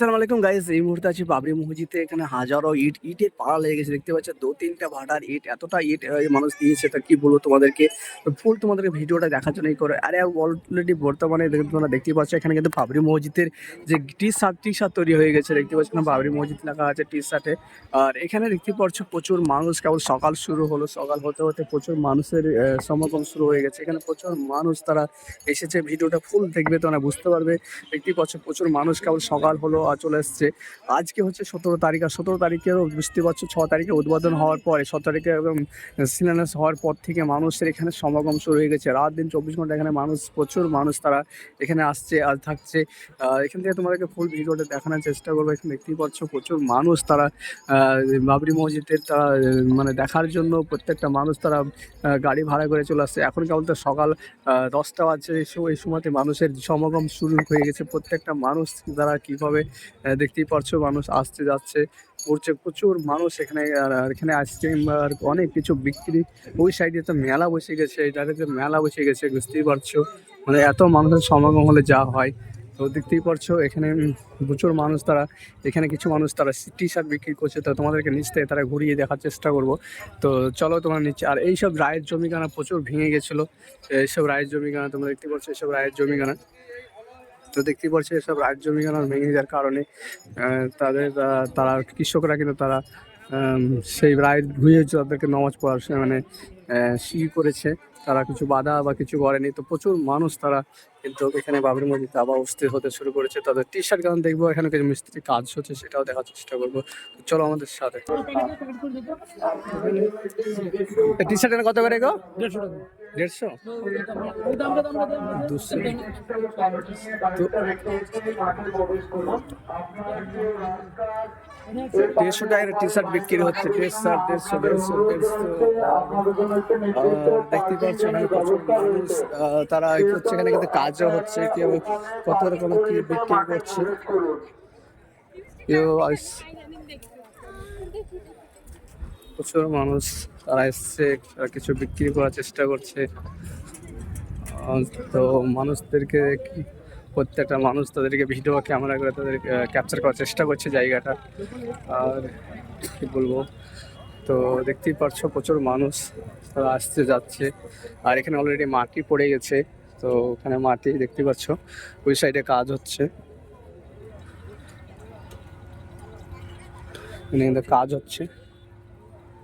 আসসালামু আলাইকুম গাইস এই মুহূর্তে আছি বাবরি মসজিদে। এখানে হাজারো ইট, ইটের পাড়া লেগে গেছে। দেখতে পাচ্ছ, দু তিনটা ভাটার ইট। এতটা ইট মানুষ দিয়েছে, তা কি বলব তোমাদেরকে? ফুল তোমাদেরকে ভিডিওটা দেখার জন্যই করে। আরে অলরেডি বর্তমানে তোমরা দেখতে পাচ্ছ, এখানে কিন্তু বাবরি মসজিদের যে টি শার্ট টি শার্ট তৈরি হয়ে গেছে। দেখতে পাচ্ছ, এখানে বাবরি মসজিদ লেখা আছে টি শার্টে আর এখানে দেখতে পাচ্ছ, প্রচুর মানুষ। কেবল সকাল শুরু হলো। সকাল হতে হতে প্রচুর মানুষের সমাগম শুরু হয়ে গেছে। এখানে প্রচুর মানুষ তারা এসেছে। ভিডিওটা ফুল দেখবে, তোমরা বুঝতে পারবে। দেখতে পাচ্ছ, প্রচুর মানুষ কেবল সকাল হলো। আর চলে এসছে। আজকে হচ্ছে সতেরো তারিখ, আর সতেরো তারিখেও বুঝতে পারছ ছ তারিখে উদ্বোধন হওয়ার পরে, ছ তারিখে এবং শিলান্যাস হওয়ার পর থেকে মানুষের এখানে সমাগম শুরু হয়ে গেছে। রাত দিন চব্বিশ ঘণ্টা এখানে মানুষ, প্রচুর মানুষ তারা এখানে আসছে আর থাকছে। এখান থেকে তোমাদেরকে ফুল ভিডিওটা দেখানোর চেষ্টা করব। এখানে দেখতেই পাচ্ছ প্রচুর মানুষ তারা বাবরি মসজিদের তারা মানে দেখার জন্য প্রত্যেকটা মানুষ তারা গাড়ি ভাড়া করে চলে আসছে। এখন কেবল তো সকাল দশটা বাজছে। এই সময়, এই সময়তে মানুষের সমাগম শুরু হয়ে গেছে। প্রত্যেকটা মানুষ তারা কীভাবে দেখতেই পারছ, মানুষ আসতে যাচ্ছে করছে প্রচুর মানুষ এখানে, আর এখানে আইসক্রিম আর অনেক কিছু বিক্রি। ওই সাইডে তো মেলা বসে গেছে, এই ডাইরেক্ট মেলা বসে গেছে, বুঝতেই পারছ। মানে এত মানুষের সমাগম হলে যা হয়। তো দেখতেই পারছ, এখানে প্রচুর মানুষ তারা, এখানে কিছু মানুষ তারা টি শার্ট বিক্রি করছে। তো তোমাদেরকে নিচ থেকে তারা ঘুরিয়ে দেখার চেষ্টা করব। তো চলো তোমরা নিচে, আর এইসব রায়ের জমিখানা প্রচুর ভেঙে গেছিল। এইসব রায়ের জমিখানা, তোমরা দেখতে পাচ্ছ এইসব রায়ের জমিখানা। তো দেখতেই পাচ্ছি এসব রাজ্য জমিখানা ভেঙে যাওয়ার কারণে তাদের তারা কৃষকরা কিন্তু তারা সেই রায় ধুয়ে তাদেরকে নামাজ পড়ার মানে সি করেছে তারা কিছু বাধা বা কিছু করেনি। তো প্রচুর মানুষ তারা কিন্তু এখানে বাবরি মসজিদে আবার উপস্থিত হতে শুরু করেছে। তাদের টি শার্ট কারণ দেখব এখানে কিছু মিস্ত্রি কাজ হচ্ছে সেটাও দেখার চেষ্টা করব। চলো আমাদের সাথে। টি শার্টের কত করে গো? দেড়শো দুশো। দেড়শো টাকার টি শার্ট বিক্রি হচ্ছে। টি শার্ট দেড়শো দেড়শো। দেড়শো দেখতে পাচ্ছ আহ, তারা করছে এখানে কিন্তু কাজও হচ্ছে কেউ কত রকম কি বিক্রি করছে। কেউ প্রচুর মানুষ তারা এসছে, তারা কিছু বিক্রি করার চেষ্টা করছে। তো মানুষদেরকে প্রত্যেকটা মানুষ তাদেরকে ভিডিও ক্যামেরা করে তাদের ক্যাপচার করার চেষ্টা করছে জায়গাটা। আর কি বলব, তো দেখতেই পারছ প্রচুর মানুষ তারা আসছে, যাচ্ছে। আর এখানে অলরেডি মাটি পড়ে গেছে, তো ওখানে মাটি দেখতে পাচ্ছ, ওই সাইডে কাজ হচ্ছে। কাজ হচ্ছে।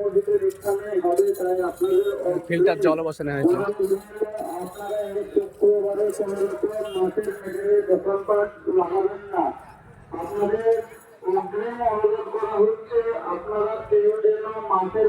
মসজিদের স্থানে হবে তাই আপনাদের ফিল্টার জল বসানো হয়েছে। আপনারা అంటే